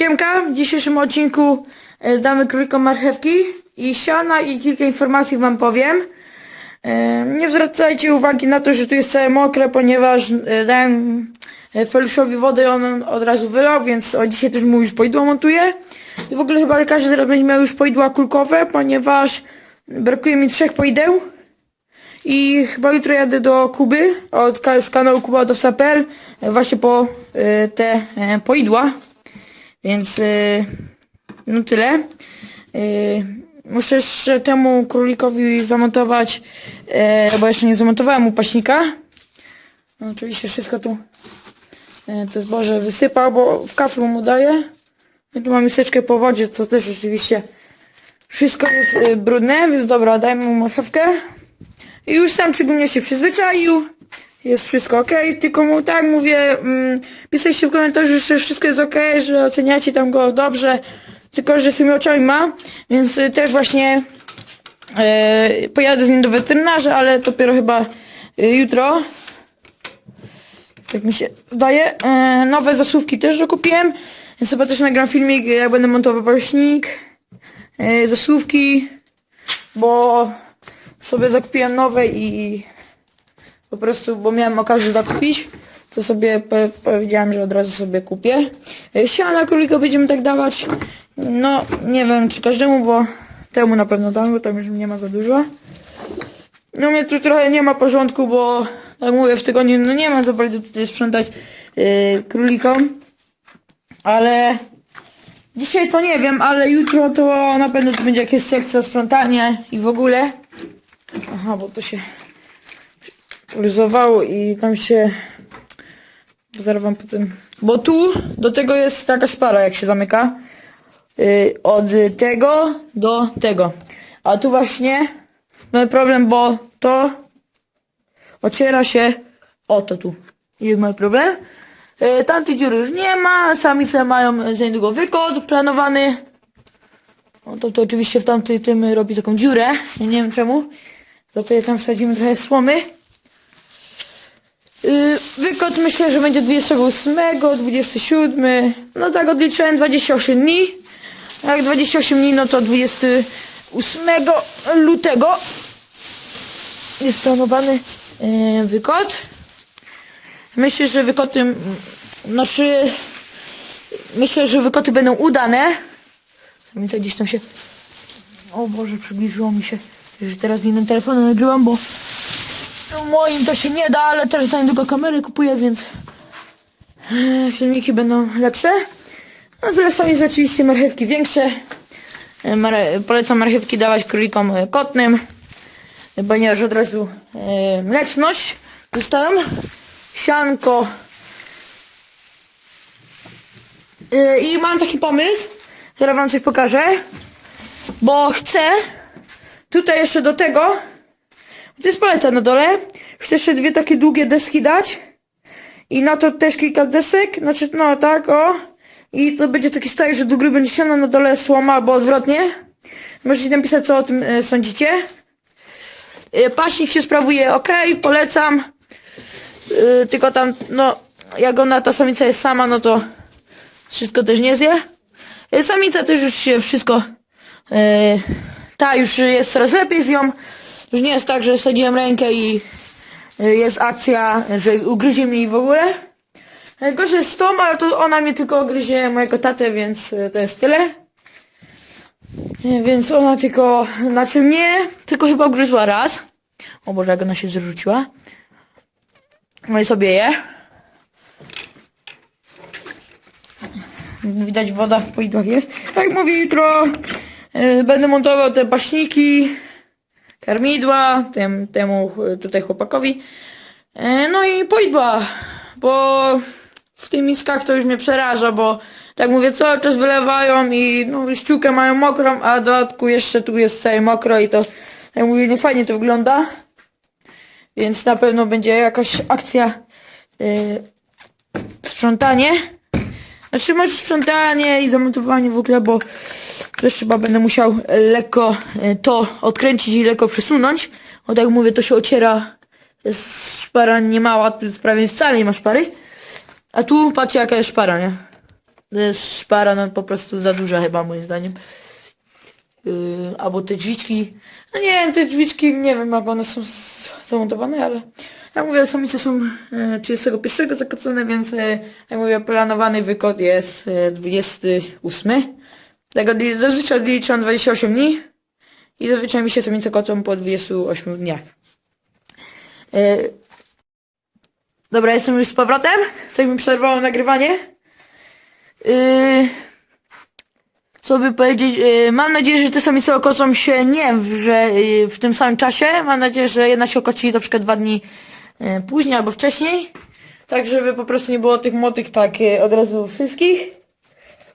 Siemka, w dzisiejszym odcinku e, damy królikom marchewki i siana i kilka informacji wam powiem. E, Nie zwracajcie uwagi na to, że tu jest całe mokre, ponieważ e, dałem Feluszowi wodę i on od razu wylał, więc o dzisiaj też mu już poidło montuję. I w ogóle chyba każdy teraz będzie miał już poidła kulkowe, ponieważ brakuje mi trzech poideł. I chyba jutro jadę do Kuby, od, z kanału kubaodowca.pl e, właśnie po te poidła. Więc e, no tyle. E, muszę jeszcze temu królikowi zamontować, e, bo jeszcze nie zamontowałem mu paśnika. No, oczywiście wszystko tu e, to zboże wysypał, bo w kaflu mu daję. Tu mam miseczkę po wodzie, co też rzeczywiście wszystko jest e, brudne, więc dobra, dajmy mu marchewkę. I już sam szczególnie się przyzwyczaił. Jest wszystko ok, tylko mu tak mówię, mm, pisaliście w komentarzu, że wszystko jest ok, że oceniacie tam go dobrze, tylko że z tymi oczami ma, więc y, też właśnie e, pojadę z nim do weterynarza, ale dopiero chyba y, jutro. Tak mi się wydaje. E, nowe zasłówki też dokupiłem, więc chyba też nagram filmik, jak będę montował paśnik, e, zasłówki, bo sobie zakupiłem nowe i po prostu, bo miałem okazję zakupić, to sobie powiedziałem, że od razu sobie kupię. E, Siana królika będziemy tak dawać, no nie wiem czy każdemu, bo temu na pewno dam, bo tam już nie ma za dużo. No mnie tu trochę nie ma porządku, bo tak mówię, w tygodniu no nie ma za bardzo tutaj sprzątać yy, królikom. Ale dzisiaj to nie wiem, ale jutro to na pewno to będzie jakieś sekcja sprzątania i w ogóle. Aha, bo to się luzowało i tam się zaraz wam potem. Bo tu do tego jest taka szpara, jak się zamyka. Yy, od tego do tego. A tu właśnie mamy problem, bo to ociera się o to tu. Jest mój problem. Yy, tamtej dziury już nie ma. Samice mają za niedługo wykod planowany. No to, to oczywiście w tamtym tym robi taką dziurę. Nie wiem czemu. Za to je tam wsadzimy trochę słomy. Yy, wykod myślę, że będzie 28, 27. No tak odliczyłem 28 dni. Jak 28 dni, no to 28 lutego jest planowany yy, wykod. Myślę, że wykoty, znaczy, myślę, że wykoty będą udane. Samica gdzieś tam się, o Boże, przybliżyło mi się, że teraz innym telefonie nagrywam, bo moim to się nie da, ale też za niedługo kamery kupuję, więc e, filmiki będą lepsze. No zresztą jest oczywiście marchewki większe. E, polecam marchewki dawać królikom e, kotnym, e, ponieważ od razu mleczność dostają. Sianko. I mam taki pomysł, zaraz wam coś pokażę, bo chcę tutaj jeszcze do tego to jest paleta na dole. Chcę jeszcze dwie takie długie deski dać. I na to też kilka desek. Znaczy, no tak, o. I to będzie taki staj, że do góry będzie ściana, na dole słoma, albo odwrotnie. Możecie napisać, co o tym e, sądzicie. Paśnik się sprawuje ok, polecam. E, tylko tam, no, jak ona, ta samica jest sama, no to wszystko też nie zje. Samica też już się wszystko... Ta już jest coraz lepiej z nią. Już nie jest tak, że sadziłem rękę i y, jest akcja, że ugryzie mnie i w ogóle. Gorzej jest z tą, ale to ona mnie tylko ugryzie mojego tatę, więc y, to jest tyle. Więc ona tylko, znaczy mnie, tylko chyba ugryzła raz. O Boże, jak ona się zrzuciła. No i sobie je. Widać woda w poidłach jest. Tak mówię, jutro y, będę montował te paśniki karmidła, tym, temu ch- tutaj chłopakowi. E, No i poidła, bo w tych miskach to już mnie przeraża, bo tak mówię, cały czas wylewają i no, ściółkę mają mokrą, a w dodatku jeszcze tu jest całe mokro i to, jak mówię, nie fajnie to wygląda. Więc na pewno będzie jakaś akcja yy, sprzątanie. Znaczy może sprzątanie i zamontowanie w ogóle, bo też chyba będę musiał e, lekko e, to odkręcić i lekko przesunąć. Bo tak mówię, to się ociera. Jest szpara niemała, prawie wcale nie ma szpary. A tu patrzcie jaka jest szpara, nie? To jest szpara, no po prostu za duża chyba moim zdaniem. Yy, albo te drzwiczki. No nie wiem, te drzwiczki, nie wiem jak one są zamontowane, ale jak mówię, samice są e, 31 zakocone, więc e, jak mówię, planowany wykod jest e, 28. Tego dni- zazwyczaj liczą 28 dni i zazwyczaj mi się samice kocą po 28 dniach. E, Dobra, jestem już z powrotem. Coś mi przerwało nagrywanie. Co by powiedzieć, mam nadzieję, że te samice okocą się nie że, w tym samym czasie. Mam nadzieję, że jedna się okoci na przykład dwa dni później albo wcześniej. Tak, żeby po prostu nie było tych młotych tak od razu wszystkich.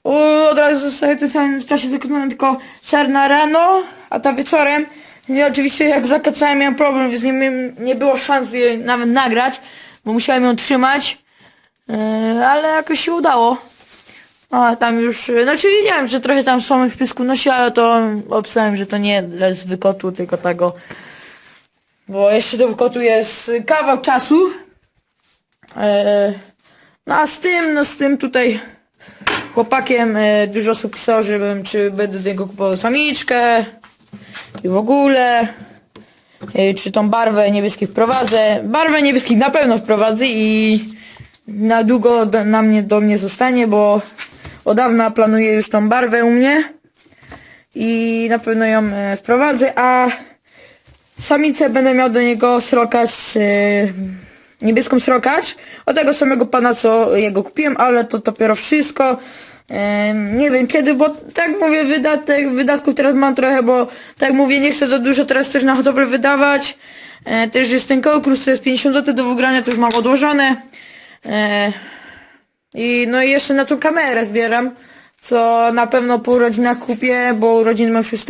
Od razu w tym samym czasie zakocone tylko czarna rano, a ta wieczorem. I oczywiście jak zakacałem miałem problem, więc nie, nie było szans jej nawet nagrać, bo musiałem ją trzymać. Yy, ale jakoś się udało. A tam już, yy, znaczy wiedziałem, że trochę tam słomy w piesku nosi, ale to obstałem, że to nie z wykotu, tylko tego. Bo jeszcze do wykotu jest kawał czasu. Yy, no a z tym, no z tym tutaj chłopakiem yy, dużo osób pisało, żebym czy będę do niego kupował samiczkę i w ogóle. Yy, czy tą barwę niebieskich wprowadzę. Barwę niebieskich na pewno wprowadzę i na długo na mnie do mnie zostanie, bo od dawna planuję już tą barwę u mnie i na pewno ją e, wprowadzę, a samicę będę miał do niego srokacz, e, niebieską srokacz od tego samego pana, co jego kupiłem, ale to dopiero wszystko. E, nie wiem kiedy, bo tak mówię, wydatek, wydatków teraz mam trochę, bo tak mówię, nie chcę za dużo teraz też na hodowlę wydawać. E, też jest ten konkurs, to jest 50 zł do wygrania, to już mam odłożone. I no i jeszcze na tą kamerę zbieram, co na pewno po urodzinach kupię, bo urodziny mam 6.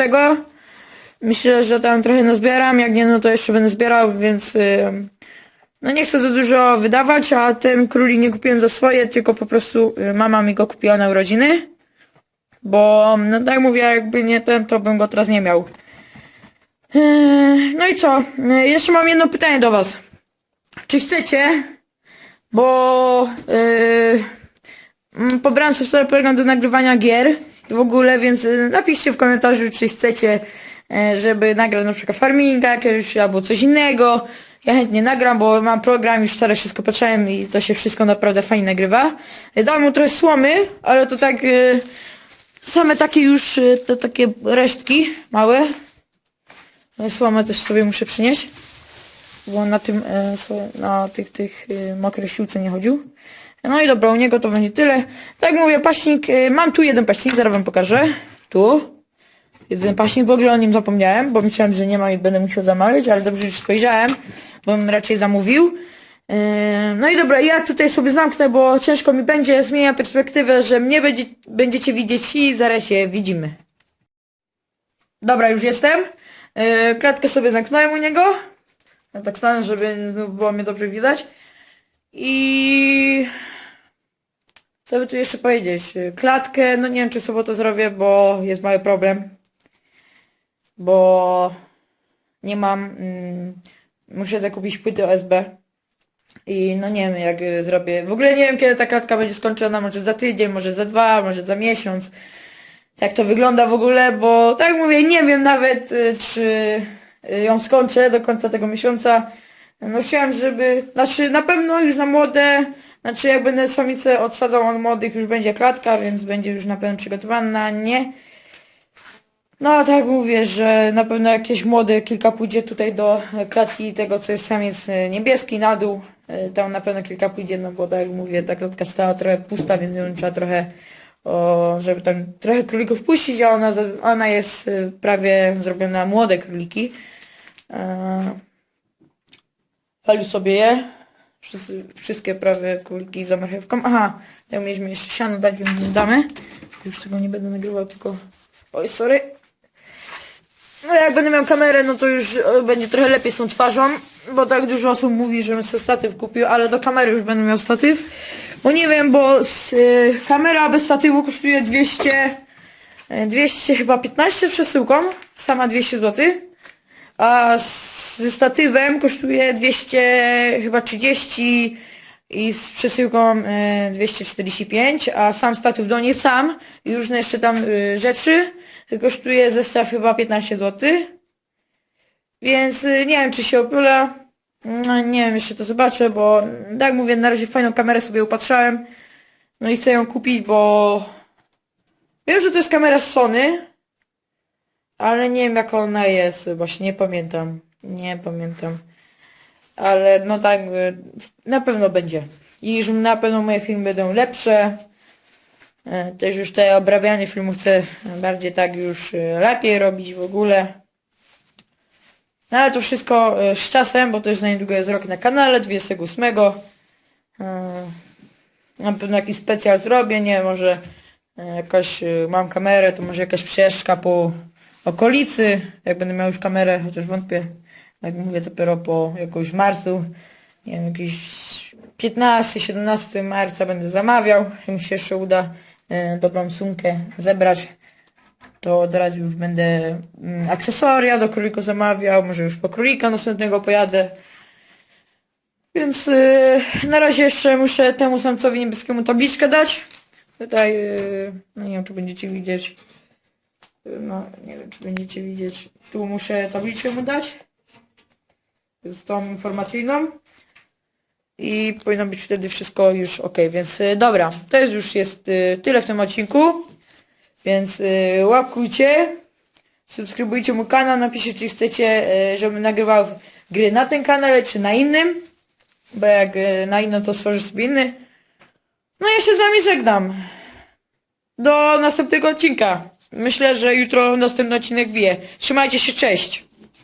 Myślę, że tam trochę nazbieram, jak nie no to jeszcze będę zbierał, więc y, no nie chcę za dużo wydawać, a ten królik nie kupiłem za swoje, tylko po prostu y, mama mi go kupiła na urodziny. Bo no tak mówię, jakby nie ten, to bym go teraz nie miał. Yy, No i co? Yy, Jeszcze mam jedno pytanie do was. Czy chcecie bo yy, mm, pobrałem sobie program do nagrywania gier w ogóle, więc napiszcie w komentarzu, czy chcecie, żeby nagrać na przykład farminga jakiegoś albo coś innego. Ja chętnie nagram, bo mam program, już wczoraj wszystko patrzyłem i to się wszystko naprawdę fajnie nagrywa. Yy, dałem mu trochę słomy, ale to tak yy, same takie już, te takie resztki małe. Słomę też sobie muszę przynieść bo na tym, e, na tych, tych e, mokrej siłce nie chodził. No i dobra, u niego to będzie tyle. Tak mówię, paśnik, e, mam tu jeden paśnik, zaraz wam pokażę. Tu. Jeden paśnik, w ogóle o nim zapomniałem, bo myślałem, że nie ma i będę musiał zamawiać, ale dobrze, że spojrzałem, bo bym raczej zamówił. E, No i dobra, ja tutaj sobie zamknę, bo ciężko mi będzie, zmienia perspektywę, że mnie będzie, będziecie widzieć i zaraz się widzimy. Dobra, już jestem. E, Klatkę sobie zamknąłem u niego. Ja tak stanę, żeby znów było mnie dobrze widać. I... Co by tu jeszcze powiedzieć? Klatkę, no nie wiem czy sobie to zrobię, bo jest mały problem. Bo nie mam... Mm, muszę zakupić płyty OSB. I no nie wiem jak zrobię. W ogóle nie wiem kiedy ta klatka będzie skończona, może za tydzień, może za dwa, może za miesiąc. Jak to wygląda w ogóle, bo tak mówię, nie wiem nawet y, czy ją skończę do końca tego miesiąca. No chciałem, żeby, znaczy na pewno już na młode, znaczy jak będę samicę odsadzał od młodych już będzie klatka, więc będzie już na pewno przygotowana na nie. No a tak mówię, że na pewno jakieś młode kilka pójdzie tutaj do e, klatki tego co jest samiec e, niebieski na dół. E, Tam na pewno kilka pójdzie, no bo tak jak mówię, ta klatka stała trochę pusta, więc ją trzeba trochę o, żeby tam trochę królików puścić, a ona, ona jest prawie zrobiona na młode króliki. Palił sobie je. Wszystkie prawie króliki za marchewką. Aha, tak mieliśmy jeszcze siano dać, więc damy. Już tego nie będę nagrywał, tylko... Oj, sorry. No jak będę miał kamerę, no to już e, będzie trochę lepiej z tą twarzą, bo tak dużo osób mówi, żebym sobie statyw kupił, ale do kamery już będę miał statyw. Bo nie wiem, bo z, y, kamera bez statywu kosztuje 200, e, 200 chyba 15 z przesyłką, sama 200 zł. A z, ze statywem kosztuje 200 chyba 30 i z przesyłką e, 245, a sam statyw do niej sam i różne jeszcze tam e, rzeczy kosztuje zestaw chyba 15 zł. Więc y, nie wiem, czy się opula. No, nie wiem, jeszcze to zobaczę, bo tak jak mówię, na razie fajną kamerę sobie upatrzałem. No i chcę ją kupić, bo wiem, że to jest kamera Sony, ale nie wiem, jaka ona jest, właśnie nie pamiętam. Nie pamiętam. Ale no tak, y, na pewno będzie. I już na pewno moje filmy będą lepsze. E, Też już te obrabianie filmu chcę bardziej tak już y, lepiej robić w ogóle. No ale to wszystko e, z czasem, bo też za niedługo jest rok na kanale, 28. E, Na pewno jakiś specjal zrobię, nie może e, jakaś, e, mam kamerę, to może jakaś przejażdżka po okolicy, jak będę miał już kamerę, chociaż wątpię, jak mówię dopiero po jakoś marcu, nie wiem, jakiś 15-17 marca będę zamawiał, jak mi się jeszcze uda e, dobrą sumkę zebrać to od razu już będę mm, akcesoria do królika zamawiał, może już po królika następnego pojadę. Więc yy, na razie jeszcze muszę temu samcowi niebieskiemu tabliczkę dać. Tutaj, yy, no nie wiem czy będziecie widzieć. No, nie wiem czy będziecie widzieć. Tu muszę tabliczkę mu dać. Z tą informacyjną. I powinno być wtedy wszystko już ok, więc yy, dobra, to jest już jest yy, tyle w tym odcinku. Więc y, łapkujcie, subskrybujcie mój kanał, napiszcie czy chcecie, y, żebym nagrywał gry na tym kanale czy na innym. Bo jak y, na innym to stworzę sobie inny. No ja się z wami żegnam. Do następnego odcinka. Myślę, że jutro następny odcinek bije. Trzymajcie się, cześć.